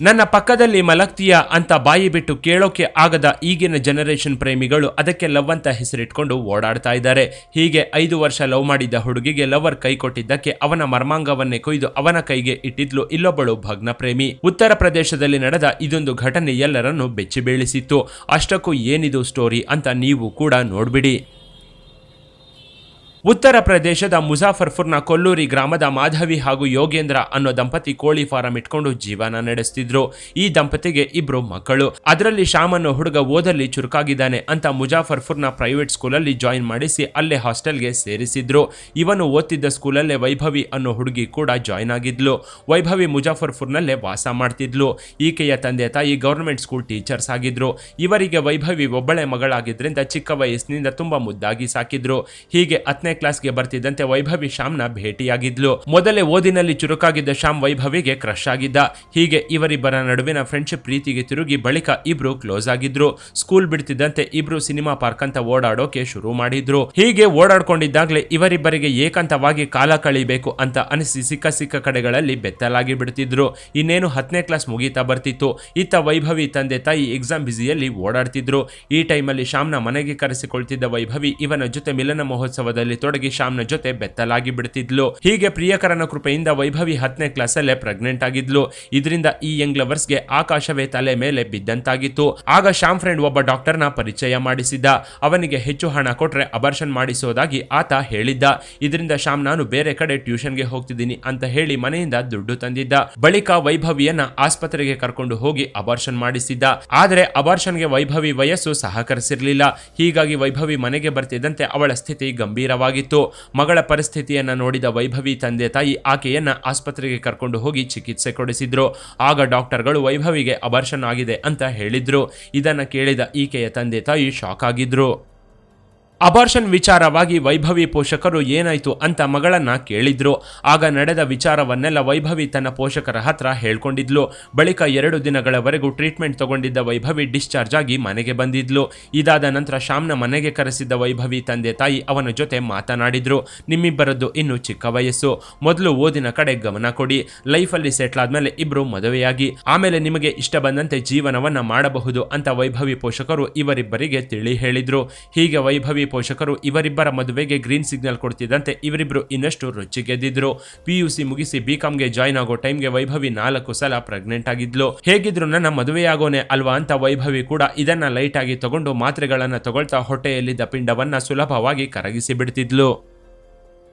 ನನ್ನ ಪಕ್ಕದಲ್ಲಿ ಮಲಗ್ತೀಯ ಅಂತ ಬಾಯಿ ಬಿಟ್ಟು ಕೇಳೋಕೆ ಆಗದ ಈಗಿನ ಜನರೇಷನ್ ಪ್ರೇಮಿಗಳು ಅದಕ್ಕೆ ಲವ್ ಅಂತ ಹೆಸರಿಟ್ಕೊಂಡು ಓಡಾಡ್ತಾ ಇದ್ದಾರೆ. ಹೀಗೆ ಐದು ವರ್ಷ ಲವ್ ಮಾಡಿದ್ದ ಹುಡುಗಿಗೆ ಲವರ್ ಕೈ ಕೊಟ್ಟಿದ್ದಕ್ಕೆ ಅವನ ಮರ್ಮಾಂಗವನ್ನೇ ಕೊಯ್ದು ಅವನ ಕೈಗೆ ಇಟ್ಟಿದ್ಲು ಇಲ್ಲೊಬ್ಬಳು ಭಗ್ನ ಪ್ರೇಮಿ. ಉತ್ತರ ಪ್ರದೇಶದಲ್ಲಿ ನಡೆದ ಇದೊಂದು ಘಟನೆ ಎಲ್ಲರನ್ನು ಬೆಚ್ಚಿ ಬೀಳಿಸಿತ್ತು ಅಷ್ಟಕ್ಕೂ ಏನಿದು ಸ್ಟೋರಿ ಅಂತ ನೀವು ಕೂಡ ನೋಡ್ಬಿಡಿ. ಉತ್ತರ ಪ್ರದೇಶದ ಮುಜಾಫರ್ಪುರ್ನ ಕೊಲ್ಲೂರಿ ಗ್ರಾಮದ ಮಾಧವಿ ಹಾಗೂ ಯೋಗೇಂದ್ರ ಅನ್ನೋ ದಂಪತಿ ಕೋಳಿ ಫಾರಂ ಇಟ್ಕೊಂಡು ಜೀವನ ನಡೆಸ್ತಿದ್ರು. ಈ ದಂಪತಿಗೆ ಇಬ್ರು ಮಕ್ಕಳು. ಅದರಲ್ಲಿ ಶ್ಯಾಮ್ ಹುಡುಗ ಓದಲ್ಲಿ ಚುರುಕಾಗಿದ್ದಾನೆ ಅಂತ ಮುಜಾಫರ್ಪುರ್ನ ಪ್ರೈವೇಟ್ ಸ್ಕೂಲಲ್ಲಿ ಜಾಯಿನ್ ಮಾಡಿಸಿ ಅಲ್ಲೇ ಹಾಸ್ಟೆಲ್ಗೆ ಸೇರಿಸಿದ್ರು. ಇವನು ಓದ್ತಿದ್ದ ಸ್ಕೂಲಲ್ಲೇ ವೈಭವಿ ಅನ್ನೋ ಹುಡುಗಿ ಕೂಡ ಜಾಯಿನ್ ಆಗಿದ್ಲು. ವೈಭವಿ ಮುಜಾಫರ್ಪುರ್ನಲ್ಲೇ ವಾಸ ಮಾಡ್ತಿದ್ಲು. ಈಕೆಯ ತಂದೆ ತಾಯಿ ಗೌರ್ಮೆಂಟ್ ಸ್ಕೂಲ್ ಟೀಚರ್ಸ್ ಆಗಿದ್ರು. ಇವರಿಗೆ ವೈಭವಿ ಒಬ್ಬಳೆ ಮಗಳಾಗಿದ್ರಿಂದ ಚಿಕ್ಕ ವಯಸ್ಸಿನಿಂದ ತುಂಬಾ ಮುದ್ದಾಗಿ ಸಾಕಿದ್ರು. ಹೀಗೆ ಹತ್ತನೇ ಕ್ಲಾಸ್ಗೆ ಬರ್ತಿದ್ದಂತೆ ವೈಭವಿ ಶ್ಯಾಮ್ನ ಭೇಟಿಯಾಗಿದ್ಲು. ಮೊದಲೇ ಓದಿನಲ್ಲಿ ಚುರುಕಾಗಿದ್ದ ಶ್ಯಾಮ್ ವೈಭವಿಗೆ ಕ್ರಶ್ ಆಗಿದ್ದ. ಹೀಗೆ ಇವರಿಬ್ಬರ ನಡುವಿನ ಫ್ರೆಂಡ್ಶಿಪ್ ಪ್ರೀತಿಗೆ ತಿರುಗಿ ಬಳಿಕ ಇಬ್ರು ಕ್ಲೋಸ್ ಆಗಿದ್ರು. ಸ್ಕೂಲ್ ಬಿಡ್ತಿದ್ದಂತೆ ಇಬ್ರು ಸಿನಿಮಾ ಪಾರ್ಕ್ ಅಂತ ಓಡಾಡೋಕೆ ಶುರು ಮಾಡಿದ್ರು. ಹೀಗೆ ಓಡಾಡ್ಕೊಂಡಿದ್ದಾಗ್ಲೇ ಇವರಿಬ್ಬರಿಗೆ ಏಕಾಂತವಾಗಿ ಕಾಲ ಕಳಿಬೇಕು ಅಂತ ಅನಿಸಿ ಸಿಕ್ಕ ಸಿಕ್ಕ ಕಡೆಗಳಲ್ಲಿ ಬೆತ್ತಲಾಗಿ ಬಿಡ್ತಿದ್ರು. ಇನ್ನೇನು ಹತ್ತನೇ ಕ್ಲಾಸ್ ಮುಗೀತಾ ಬರ್ತಿತ್ತು. ಇತ್ತ ವೈಭವಿ ತಂದೆ ತಾಯಿ ಎಕ್ಸಾಮ್ ಬ್ಯುಸಿಯಲ್ಲಿ ಓಡಾಡ್ತಿದ್ರು. ಈ ಟೈಮಲ್ಲಿ ಶ್ಯಾಮ್ನ ಮನೆಗೆ ಕರೆಸಿಕೊಳ್ತಿದ್ದ ವೈಭವಿ ಇವನ ಜೊತೆ ಮಿಲನ ಮಹೋತ್ಸವದಲ್ಲಿ ತೊಡಗಿ ಶ್ಯಾಮ್ನ ಜೊತೆ ಬೆತ್ತಲಾಗಿ ಬಿಡ್ತಿದ್ಲು. ಹೀಗೆ ಪ್ರಿಯಕರನ ಕೃಪೆಯಿಂದ ವೈಭವಿ ಹತ್ತನೇ ಕ್ಲಾಸಲ್ಲೇ ಪ್ರೆಗ್ನೆಂಟ್ ಆಗಿದ್ಲು. ಇದರಿಂದ ಈ ಯಂಗ್ ಲವರ್ಸ್ಗೆ ಆಕಾಶವೇ ತಲೆ ಮೇಲೆ ಬಿದ್ದಂತಾಗಿತ್ತು. ಆಗ ಶ್ಯಾಮ್ ಫ್ರೆಂಡ್ ಒಬ್ಬ ಡಾಕ್ಟರ್ನ ಪರಿಚಯ ಮಾಡಿಸಿದ್ದ ಅವನಿಗೆ ಹೆಚ್ಚು ಹಣ ಕೊಟ್ರೆ ಅಬರ್ಷನ್ ಮಾಡಿಸೋದಾಗಿ ಆತ ಹೇಳಿದ್ದ. ಇದರಿಂದ ಶ್ಯಾಮ್, ನಾನು ಬೇರೆ ಕಡೆ ಟ್ಯೂಷನ್ಗೆ ಹೋಗ್ತಿದ್ದೀನಿ ಅಂತ ಹೇಳಿ ಮನೆಯಿಂದ ದುಡ್ಡು ತಂದಿದ್ದ. ಬಳಿಕ ವೈಭವಿಯನ್ನ ಆಸ್ಪತ್ರೆಗೆ ಕರ್ಕೊಂಡು ಹೋಗಿ ಅಬಾರ್ಷನ್ ಮಾಡಿಸಿದ್ದ. ಆದರೆ ಅಬಾರ್ಷನ್ಗೆ ವೈಭವಿ ವಯಸ್ಸು ಸಹಕರಿಸಿರ್ಲಿಲ್ಲ. ಹೀಗಾಗಿ ವೈಭವಿ ಮನೆಗೆ ಬರ್ತಿದ್ದಂತೆ ಅವಳ ಸ್ಥಿತಿ ಗಂಭೀರವಾಗಿತ್ತು ಮಗಳ ಪರಿಸ್ಥಿತಿಯನ್ನು ನೋಡಿದ ವೈಭವಿ ತಂದೆ ತಾಯಿ ಆಕೆಯನ್ನು ಆಸ್ಪತ್ರೆಗೆ ಕರ್ಕೊಂಡು ಹೋಗಿ ಚಿಕಿತ್ಸೆ ಕೊಡಿಸಿದ್ರು. ಆಗ ಡಾಕ್ಟರ್ಗಳು ವೈಭವಿಗೆ ಅಬರ್ಷನ್ ಆಗಿದೆ ಅಂತ ಹೇಳಿದ್ರು. ಇದನ್ನು ಕೇಳಿದ ಈಕೆಯ ತಂದೆ ತಾಯಿ ಶಾಕ್ ಆಗಿದ್ರು. ಅಬಾರ್ಷನ್ ವಿಚಾರವಾಗಿ ವೈಭವಿ ಪೋಷಕರು ಏನಾಯಿತು ಅಂತ ಮಗಳನ್ನ ಕೇಳಿದ್ರು. ಆಗ ನಡೆದ ವಿಚಾರವನ್ನೆಲ್ಲ ವೈಭವಿ ತನ್ನ ಪೋಷಕರ ಹತ್ರ ಹೇಳ್ಕೊಂಡಿದ್ಲು. ಬಳಿಕ ಎರಡು ದಿನಗಳವರೆಗೂ ಟ್ರೀಟ್ಮೆಂಟ್ ತಗೊಂಡಿದ್ದ ವೈಭವಿ ಡಿಸ್ಚಾರ್ಜ್ ಆಗಿ ಮನೆಗೆ ಬಂದಿದ್ಲು. ಇದಾದ ನಂತರ ಶ್ಯಾಮ್ನ ಮನೆಗೆ ಕರೆಸಿದ್ದ ವೈಭವಿ ತಂದೆ ತಾಯಿ ಅವನ ಜೊತೆ ಮಾತನಾಡಿದ್ರು. ನಿಮ್ಮಿಬ್ಬರದ್ದು ಇನ್ನು ಚಿಕ್ಕ ವಯಸ್ಸು. ಮೊದಲು ಓದಿನ ಕಡೆ ಗಮನ ಕೊಡಿ. ಲೈಫಲ್ಲಿ ಸೆಟ್ಲ್ ಆದ್ಮೇಲೆ ಇಬ್ರು ಮದುವೆಯಾಗಿ. ಆಮೇಲೆ ನಿಮಗೆ ಇಷ್ಟ ಬಂದಂತೆ ಜೀವನವನ್ನ ಮಾಡಬಹುದು ಅಂತ ವೈಭವಿ ಪೋಷಕರು ಇವರಿಬ್ಬರಿಗೆ ತಿಳಿ ಹೇಳಿದ್ರು. ಹೀಗೆ ವೈಭವಿ ಪೋಷಕರು ಇವರಿಬ್ಬರ ಮದುವೆಗೆ ಗ್ರೀನ್ ಸಿಗ್ನಲ್ ಕೊಡ್ತಿದ್ದಂತೆ ಇವರಿಬ್ಬರು ಇನ್ನಷ್ಟು ರುಚಿಗೆದ್ದಿದ್ರು ಗೆದ್ದಿದ್ರು ಯು ಸಿ ಮುಗಿಸಿ ಬಿಕಾಂಗೆ ಜಾಯ್ನ್ ಆಗೋ ಟೈಮ್ಗೆ ವೈಭವಿ ನಾಲ್ಕು ಸಲ ಪ್ರೆಗ್ನೆಂಟ್ ಆಗಿದ್ಲು. ಹೇಗಿದ್ರು ನನ್ನ ಮದುವೆಯಾಗೋನೆ ಅಲ್ವಾ ಅಂತ ವೈಭವಿ ಕೂಡ ಇದನ್ನ ಲೈಟ್ ಆಗಿ ತಗೊಂಡು ಮಾತ್ರೆಗಳನ್ನ ತಗೊಳ್ತಾ ಹೊಟ್ಟೆಯಲ್ಲಿದ್ದ ಪಿಂಡವನ್ನ ಸುಲಭವಾಗಿ ಕರಗಿಸಿ ಬಿಡ್ತಿದ್ಲು.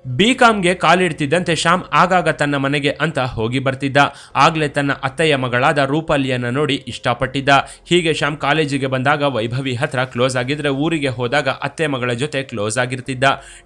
ಬಿ ಕಾಮ್ಗೆ ಕಾಲಿಡ್ತಿದ್ದಂತೆ ಶ್ಯಾಮ್ ಆಗಾಗ ತನ್ನ ಮನೆಗೆ ಅಂತ ಹೋಗಿ ಬರ್ತಿದ್ದ. ಆಗ್ಲೇ ತನ್ನ ಅತ್ತೆಯ ಮಗಳಾದ ರೂಪಾಲಿಯನ್ನು ನೋಡಿ ಇಷ್ಟಪಟ್ಟಿದ್ದ. ಹೀಗೆ ಶ್ಯಾಮ್ ಕಾಲೇಜಿಗೆ ಬಂದಾಗ ವೈಭವಿ ಹತ್ರ ಕ್ಲೋಸ್ ಆಗಿದ್ರೆ ಊರಿಗೆ ಹೋದಾಗ ಅತ್ತೆ ಮಗಳ ಜೊತೆ ಕ್ಲೋಸ್ ಆಗಿರ್ತಿದ್ದ.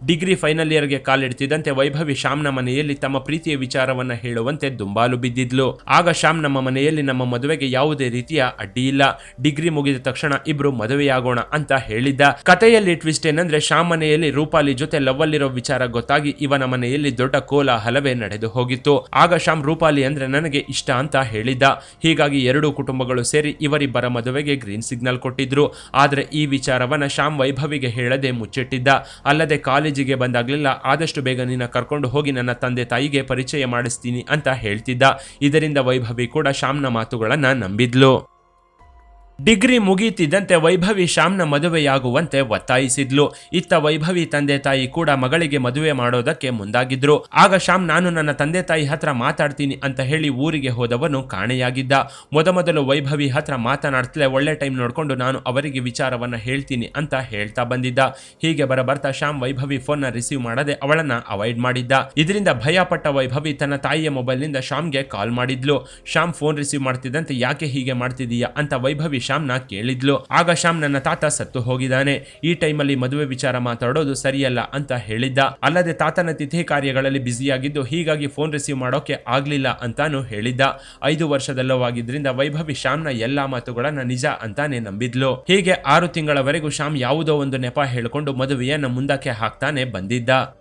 ಡಿಗ್ರಿ ಫೈನಲ್ ಇಯರ್ಗೆ ಕಾಲಿಡ್ತಿದ್ದಂತೆ ವೈಭವಿ ಶ್ಯಾಮ್ನ ಮನೆಯಲ್ಲಿ ತಮ್ಮ ಪ್ರೀತಿಯ ವಿಚಾರವನ್ನ ಹೇಳುವಂತೆ ದುಂಬಾಲು ಬಿದ್ದಿದ್ಲು. ಆಗ ಶ್ಯಾಮ್ ನಮ್ಮ ಮನೆಯಲ್ಲಿ ನಮ್ಮ ಮದುವೆಗೆ ಯಾವುದೇ ರೀತಿಯ ಅಡ್ಡಿ ಇಲ್ಲ. ಡಿಗ್ರಿ ಮುಗಿದ ತಕ್ಷಣ ಇಬ್ರು ಮದುವೆಯಾಗೋಣ ಅಂತ ಹೇಳಿದ್ದ. ಕಥೆಯಲ್ಲಿ ಟ್ವಿಸ್ಟ್ ಏನಂದ್ರೆ ಶ್ಯಾಮ್ ಮನೆಯಲ್ಲಿ ರೂಪಾಲಿ ಜೊತೆ ಲವ್ ಅಲ್ಲಿರೋ ವಿಚಾರ ಗೊತ್ತಾಗಿ ಇವನ ಮನೆಯಲ್ಲಿ ದೊಡ್ಡ ಕೋಲಾಹಲವೇ ನಡೆದು ಹೋಗಿತ್ತು. ಆಗ ಶ್ಯಾಮ್ ರೂಪಾಲಿ ಅಂದ್ರೆ ನನಗೆ ಇಷ್ಟ ಅಂತ ಹೇಳಿದ್ದ. ಹೀಗಾಗಿ ಎರಡೂ ಕುಟುಂಬಗಳು ಸೇರಿ ಇವರಿಬ್ಬರ ಮದುವೆಗೆ ಗ್ರೀನ್ ಸಿಗ್ನಲ್ ಕೊಟ್ಟಿದ್ರು. ಆದರೆ ಈ ವಿಚಾರವನ್ನ ಶ್ಯಾಮ್ ವೈಭವಿಗೆ ಹೇಳದೆ ಮುಚ್ಚಿಟ್ಟಿದ್ದ. ಅಲ್ಲದೆ ಕಾಲೇಜಿಗೆ ಬಂದಾಗ್ಲಿಲ್ಲ ಆದಷ್ಟು ಬೇಗ ನಿನ್ನ ಕರ್ಕೊಂಡು ಹೋಗಿ ನನ್ನ ತಂದೆ ತಾಯಿಗೆ ಪರಿಚಯ ಮಾಡಿಸ್ತೀನಿ ಅಂತ ಹೇಳ್ತಿದ್ದ. ಇದರಿಂದ ವೈಭವಿ ಕೂಡ ಶ್ಯಾಮ್ನ ಮಾತುಗಳನ್ನ ನಂಬಿದ್ಲು. ಡಿಗ್ರಿ ಮುಗಿಯುತ್ತಿದ್ದಂತೆ ವೈಭವಿ ಶ್ಯಾಮ್ನ ಮದುವೆಯಾಗುವಂತೆ ಒತ್ತಾಯಿಸಿದ್ಲು. ಇತ್ತ ವೈಭವಿ ತಂದೆ ತಾಯಿ ಕೂಡ ಮಗಳಿಗೆ ಮದುವೆ ಮಾಡೋದಕ್ಕೆ ಮುಂದಾಗಿದ್ರು. ಆಗ ಶ್ಯಾಮ್, ನಾನು ನನ್ನ ತಂದೆ ತಾಯಿ ಹತ್ರ ಮಾತಾಡ್ತೀನಿ ಅಂತ ಹೇಳಿ ಊರಿಗೆ ಹೋದವನು ಕಾಣೆಯಾಗಿದ್ದ. ಮೊದಮೊದಲು ವೈಭವಿ ಹತ್ರ ಮಾತನಾಡ್ತಲೇ ಒಳ್ಳೆ ಟೈಮ್ ನೋಡಿಕೊಂಡು ನಾನು ಅವರಿಗೆ ವಿಚಾರವನ್ನ ಹೇಳ್ತೀನಿ ಅಂತ ಹೇಳ್ತಾ ಬಂದಿದ್ದ. ಹೀಗೆ ಬರಬರ್ತಾ ಶ್ಯಾಮ್ ವೈಭವಿ ಫೋನ್ನ ರಿಸೀವ್ ಮಾಡದೆ ಅವಳನ್ನ ಅವಾಯ್ಡ್ ಮಾಡಿದ್ದ. ಇದರಿಂದ ಭಯಪಟ್ಟ ವೈಭವಿ ತನ್ನ ತಾಯಿಯ ಮೊಬೈಲ್ನಿಂದ ಶ್ಯಾಮ್ಗೆ ಕಾಲ್ ಮಾಡಿದ್ಲು. ಶ್ಯಾಮ್, ಫೋನ್ ರಿಸೀವ್ ಮಾಡ್ತಿದ್ದಂತೆ ಯಾಕೆ ಹೀಗೆ ಮಾಡ್ತಿದೀಯಾ ಅಂತ ವೈಭವಿ ಶ್ಯಾಮ್ನ ಕೇಳಿದ್ಲು. ಆಗ ಶ್ಯಾಮ್ ನನ್ನ ತಾತ ಸತ್ತು ಹೋಗಿದ್ದಾನೆ. ಈ ಟೈಮಲ್ಲಿ ಮದುವೆ ವಿಚಾರ ಮಾತಾಡೋದು ಸರಿಯಲ್ಲ ಅಂತ ಹೇಳಿದ್ದ. ಅಲ್ಲದೆ ತಾತನ ತಿಥಿ ಕಾರ್ಯಗಳಲ್ಲಿ ಬ್ಯುಸಿಯಾಗಿದ್ದು ಹೀಗಾಗಿ ಫೋನ್ ರಿಸೀವ್ ಮಾಡೋಕೆ ಆಗ್ಲಿಲ್ಲ ಅಂತಾನು ಹೇಳಿದ್ದ. ಐದು ವರ್ಷದಲ್ಲವಾಗಿದ್ರಿಂದ ವೈಭವಿ ಶ್ಯಾಮ್ನ ಎಲ್ಲಾ ಮಾತುಗಳನ್ನ ನಿಜ ಅಂತಾನೆ ನಂಬಿದ್ಲು. ಹೀಗೆ ಆರು ತಿಂಗಳವರೆಗೂ ಶ್ಯಾಮ್ ಯಾವುದೋ ಒಂದು ನೆಪ ಹೇಳಿಕೊಂಡು ಮದುವೆಯನ್ನ ಮುಂದಕ್ಕೆ ಹಾಕ್ತಾನೆ ಬಂದಿದ್ದ.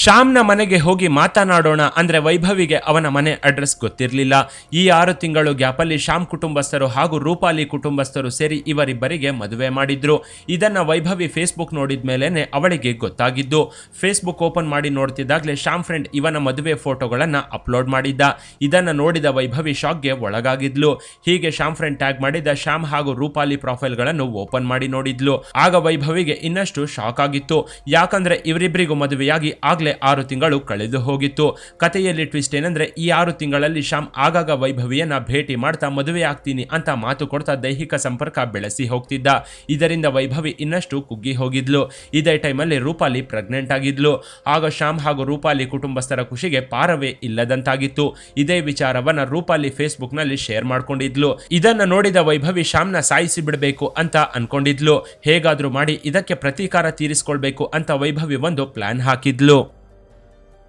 ಶ್ಯಾಮ್ನ ಮನೆಗೆ ಹೋಗಿ ಮಾತನಾಡೋಣ ಅಂದರೆ ವೈಭವಿಗೆ ಅವನ ಮನೆ ಅಡ್ರೆಸ್ ಗೊತ್ತಿರಲಿಲ್ಲ. ಈ ಆರು ತಿಂಗಳು ಗ್ಯಾಪಲ್ಲಿ ಶ್ಯಾಮ್ ಕುಟುಂಬಸ್ಥರು ಹಾಗೂ ರೂಪಾಲಿ ಕುಟುಂಬಸ್ಥರು ಸೇರಿ ಇವರಿಬ್ಬರಿಗೆ ಮದುವೆ ಮಾಡಿದ್ರು. ಇದನ್ನು ವೈಭವಿ ಫೇಸ್ಬುಕ್ ನೋಡಿದ ಮೇಲೇ ಅವಳಿಗೆ ಗೊತ್ತಾಗಿದ್ದು. ಫೇಸ್ಬುಕ್ ಓಪನ್ ಮಾಡಿ ನೋಡ್ತಿದ್ದಾಗಲೇ ಶ್ಯಾಮ್ ಫ್ರೆಂಡ್ ಇವನ ಮದುವೆ ಫೋಟೋಗಳನ್ನು ಅಪ್ಲೋಡ್ ಮಾಡಿದ್ದ. ಇದನ್ನು ನೋಡಿದ ವೈಭವಿ ಶಾಕ್ಗೆ ಒಳಗಾಗಿದ್ಲು. ಹೀಗೆ ಶ್ಯಾಮ್ ಫ್ರೆಂಡ್ ಟ್ಯಾಗ್ ಮಾಡಿದ ಶ್ಯಾಮ್ ಹಾಗೂ ರೂಪಾಲಿ ಪ್ರೊಫೈಲ್ಗಳನ್ನು ಓಪನ್ ಮಾಡಿ ನೋಡಿದ್ಲು. ಆಗ ವೈಭವಿಗೆ ಇನ್ನಷ್ಟು ಶಾಕ್ ಆಗಿತ್ತು. ಯಾಕಂದ್ರೆ ಇವರಿಬ್ಬರಿಗೂ ಮದುವೆಯಾಗಿ ಆಗ್ಲೇ ಆರು ತಿಂಗಳು ಕಳೆದು ಹೋಗಿತ್ತು. ಕಥೆಯಲ್ಲಿ ಟ್ವಿಸ್ಟ್ ಏನಂದ್ರೆ, ಈ ಆರು ತಿಂಗಳಲ್ಲಿ ಶ್ಯಾಮ್ ಆಗಾಗ ವೈಭವಿಯನ್ನ ಭೇಟಿ ಮಾಡ್ತಾ ಮದುವೆ ಆಗ್ತೀನಿ ಅಂತ ಮಾತು ಕೊಡ್ತಾ ದೈಹಿಕ ಸಂಪರ್ಕ ಬೆಳೆಸಿ ಹೋಗ್ತಿದ್ದ. ಇದರಿಂದ ವೈಭವಿ ಇನ್ನಷ್ಟು ಕುಗ್ಗಿ ಹೋಗಿದ್ಲು. ಇದೇ ಟೈಮಲ್ಲಿ ರೂಪಾಲಿ ಪ್ರೆಗ್ನೆಂಟ್ ಆಗಿದ್ಲು. ಆಗ ಶ್ಯಾಮ್ ಹಾಗೂ ರೂಪಾಲಿ ಕುಟುಂಬಸ್ಥರ ಖುಷಿಗೆ ಪಾರವೇ ಇಲ್ಲದಂತಾಗಿತ್ತು. ಇದೇ ವಿಚಾರವನ್ನ ರೂಪಾಲಿ ಫೇಸ್ಬುಕ್ನಲ್ಲಿ ಶೇರ್ ಮಾಡ್ಕೊಂಡಿದ್ಲು. ಇದನ್ನ ನೋಡಿದ ವೈಭವಿ ಶ್ಯಾಮ್ನ ಸಾಯಿಸಿ ಬಿಡಬೇಕು ಅಂತ ಅನ್ಕೊಂಡಿದ್ಲು. ಹೇಗಾದ್ರೂ ಮಾಡಿ ಇದಕ್ಕೆ ಪ್ರತೀಕಾರ ತೀರಿಸಿಕೊಳ್ಬೇಕು ಅಂತ ವೈಭವಿ ಒಂದು ಪ್ಲಾನ್ ಹಾಕಿದ್ಲು.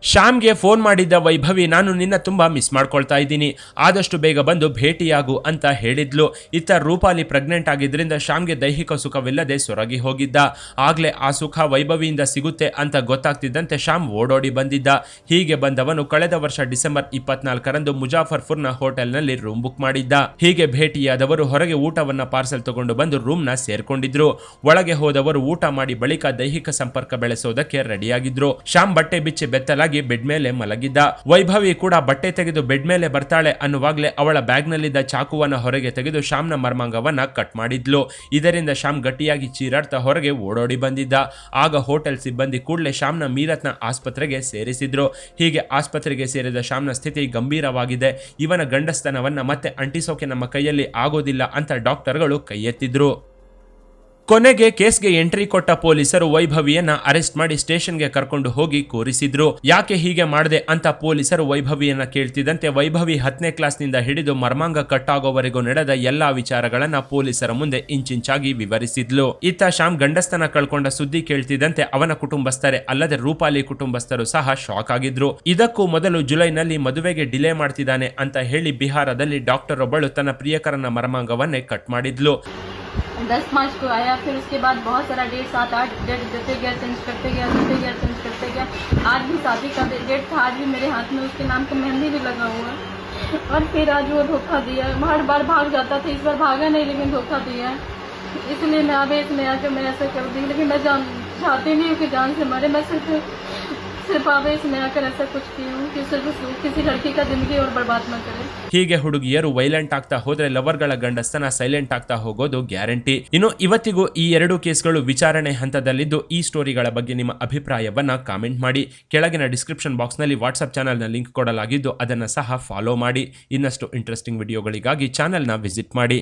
ಶ್ಯಾಮ್ಗೆ ಫೋನ್ ಮಾಡಿದ್ದ ವೈಭವಿ, ನಾನು ನಿನ್ನ ತುಂಬ ಮಿಸ್ ಮಾಡ್ಕೊಳ್ತಾ ಇದ್ದೀನಿ. ಆದಷ್ಟು ಬೇಗ ಬಂದು ಭೇಟಿಯಾಗು ಅಂತ ಹೇಳಿದ್ಲು. ಇತ್ತ ರೂಪಾಲಿ ಪ್ರೆಗ್ನೆಂಟ್ ಆಗಿದ್ದರಿಂದ ಶ್ಯಾಮ್ಗೆ ದೈಹಿಕ ಸುಖವಿಲ್ಲದೆ ಸೊರಗಿ ಹೋಗಿದ್ದ. ಆಗಲೇ ಆ ಸುಖ ವೈಭವಿಯಿಂದ ಸಿಗುತ್ತೆ ಅಂತ ಗೊತ್ತಾಗ್ತಿದ್ದಂತೆ ಶ್ಯಾಮ್ ಓಡೋಡಿ ಬಂದಿದ್ದ. ಹೀಗೆ ಬಂದವನು ಕಳೆದ ವರ್ಷ ಡಿಸೆಂಬರ್ ಇಪ್ಪತ್ನಾಲ್ಕರಂದು ಮುಜಾಫರ್ಪುರ್ನ ಹೋಟೆಲ್ನಲ್ಲಿ ರೂಮ್ ಬುಕ್ ಮಾಡಿದ್ದ. ಹೀಗೆ ಭೇಟಿಯಾದವರು ಹೊರಗೆ ಊಟವನ್ನ ಪಾರ್ಸೆಲ್ ತಗೊಂಡು ಬಂದು ರೂಮ್ನ ಸೇರ್ಕೊಂಡಿದ್ರು. ಒಳಗೆ ಹೋದವರು ಊಟ ಮಾಡಿ ಬಳಿಕ ದೈಹಿಕ ಸಂಪರ್ಕ ಬೆಳೆಸೋದಕ್ಕೆ ರೆಡಿಯಾಗಿದ್ರು. ಶ್ಯಾಮ್ ಬಟ್ಟೆ ಬಿಚ್ಚಿ ಬೆತ್ತಲಾಗಿ ಬೆಡ್ ಮೇಲೆ ಮಲಗಿದ್ದ. ವೈಭವಿ ಕೂಡ ಬಟ್ಟೆ ತೆಗೆದು ಬೆಡ್ ಮೇಲೆ ಬರ್ತಾಳೆ ಅನ್ನುವಾಗ್ಲೇ ಅವಳ ಬ್ಯಾಗ್ನಲ್ಲಿದ್ದ ಚಾಕುವನ್ನ ಹೊರಗೆ ತೆಗೆದು ಶ್ಯಾಮ್ನ ಮರ್ಮಾಂಗವನ್ನ ಕಟ್ ಮಾಡಿದ್ಲು. ಇದರಿಂದ ಶ್ಯಾಮ್ ಗಟ್ಟಿಯಾಗಿ ಚೀರಾಡ್ತಾ ಹೊರಗೆ ಓಡೋಡಿ ಬಂದಿದ್ದ. ಆಗ ಹೋಟೆಲ್ ಸಿಬ್ಬಂದಿ ಕೂಡಲೇ ಶ್ಯಾಮ್ನ ಮೀರತ್ನ ಆಸ್ಪತ್ರೆಗೆ ಸೇರಿಸಿದ್ರು. ಹೀಗೆ ಆಸ್ಪತ್ರೆಗೆ ಸೇರಿದ ಶ್ಯಾಮ್ನ ಸ್ಥಿತಿ ಗಂಭೀರವಾಗಿದೆ. ಇವನ ಗಂಡಸ್ತನವನ್ನ ಮತ್ತೆ ಅಂಟಿಸೋಕೆ ನಮ್ಮ ಕೈಯಲ್ಲಿ ಆಗೋದಿಲ್ಲ ಅಂತ ಡಾಕ್ಟರ್ಗಳು ಕೈ ಎತ್ತಿದ್ರು ಕೊನೆಗೆ ಕೇಸ್ಗೆ ಎಂಟ್ರಿ ಕೊಟ್ಟ ಪೊಲೀಸರು ವೈಭವಿಯನ್ನ ಅರೆಸ್ಟ್ ಮಾಡಿ ಸ್ಟೇಷನ್ಗೆ ಕರ್ಕೊಂಡು ಹೋಗಿ ಕೂರಿಸಿದ್ರು. ಯಾಕೆ ಹೀಗೆ ಮಾಡದೆ ಅಂತ ಪೊಲೀಸರು ವೈಭವಿಯನ್ನ ಕೇಳ್ತಿದ್ದಂತೆ ವೈಭವಿ ಹತ್ತನೇ ಕ್ಲಾಸ್ನಿಂದ ಹಿಡಿದು ಮರ್ಮಾಂಗ ಕಟ್ಟಾಗೋವರೆಗೂ ನಡೆದ ಎಲ್ಲಾ ವಿಚಾರಗಳನ್ನ ಪೊಲೀಸರ ಮುಂದೆ ಇಂಚಿಂಚಾಗಿ ವಿವರಿಸಿದ್ಲು. ಇತ್ತ ಶ್ಯಾಮ್ ಗಂಡಸ್ತನ ಕಳ್ಕೊಂಡ ಸುದ್ದಿ ಕೇಳ್ತಿದ್ದಂತೆ ಅವನ ಕುಟುಂಬಸ್ಥರೇ ಅಲ್ಲದೆ ರೂಪಾಲಿ ಕುಟುಂಬಸ್ಥರು ಸಹ ಶಾಕ್ ಆಗಿದ್ರು. ಇದಕ್ಕೂ ಮೊದಲು ಜುಲೈನಲ್ಲಿ ಮದುವೆಗೆ ಡಿಲೇ ಮಾಡ್ತಿದ್ದಾನೆ ಅಂತ ಹೇಳಿ ಬಿಹಾರದಲ್ಲಿ ಡಾಕ್ಟರ್ ಒಬ್ಬಳು ತನ್ನ ಪ್ರಿಯಕರನ ಮರ್ಮಾಂಗವನ್ನೇ ಕಟ್ ಮಾಡಿದ್ಲು. दस मार्च को आया, फिर उसके बाद बहुत सारा डेट, सात, आठ डेट देते गया, चेंज करते गया, देते गया, चेंज करते गया। आज भी शादी का डेट था, आज भी मेरे हाथ में, उसके नाम का मेहंदी भी लगा हुआ और फिर आज वो धोखा दिया। हर बार भाग जाता था, इस बार भागा नहीं, लेकिन धोखा दिया। इसलिए मैं आवेश में आकर मैं ऐसा कर दी लेकिन मैं जान चाहती नहीं हूँ कि जान से मरे। मैं सिर्फ़ ಹೀಗೆ ಹುಡುಗಿಯರು ವೈಲೆಂಟ್ ಆಗ್ತಾ ಹೋದ್ರೆ ಲವರ್ಗಳ ಗಂಡಸ್ತನ ಸೈಲೆಂಟ್ ಆಗ್ತಾ ಹೋಗೋದು ಗ್ಯಾರಂಟಿ. ಇನ್ನು ಇವತ್ತಿಗೂ ಈ ಎರಡು ಕೇಸ್ಗಳು ವಿಚಾರಣೆ ಹಂತದಲ್ಲಿದ್ದು, ಈ ಸ್ಟೋರಿಗಳ ಬಗ್ಗೆ ನಿಮ್ಮ ಅಭಿಪ್ರಾಯವನ್ನ ಕಾಮೆಂಟ್ ಮಾಡಿ. ಕೆಳಗಿನ ಡಿಸ್ಕ್ರಿಪ್ಷನ್ ಬಾಕ್ಸ್ನಲ್ಲಿ ವಾಟ್ಸ್ಆಪ್ ಚಾನೆಲ್ನ ಲಿಂಕ್ ಕೊಡಲಾಗಿದ್ದು, ಅದನ್ನ ಸಹ ಫಾಲೋ ಮಾಡಿ. ಇನ್ನಷ್ಟು ಇಂಟ್ರೆಸ್ಟಿಂಗ್ ವಿಡಿಯೋಗಳಿಗಾಗಿ ಚಾನೆಲ್ನ ವಿಸಿಟ್ ಮಾಡಿ.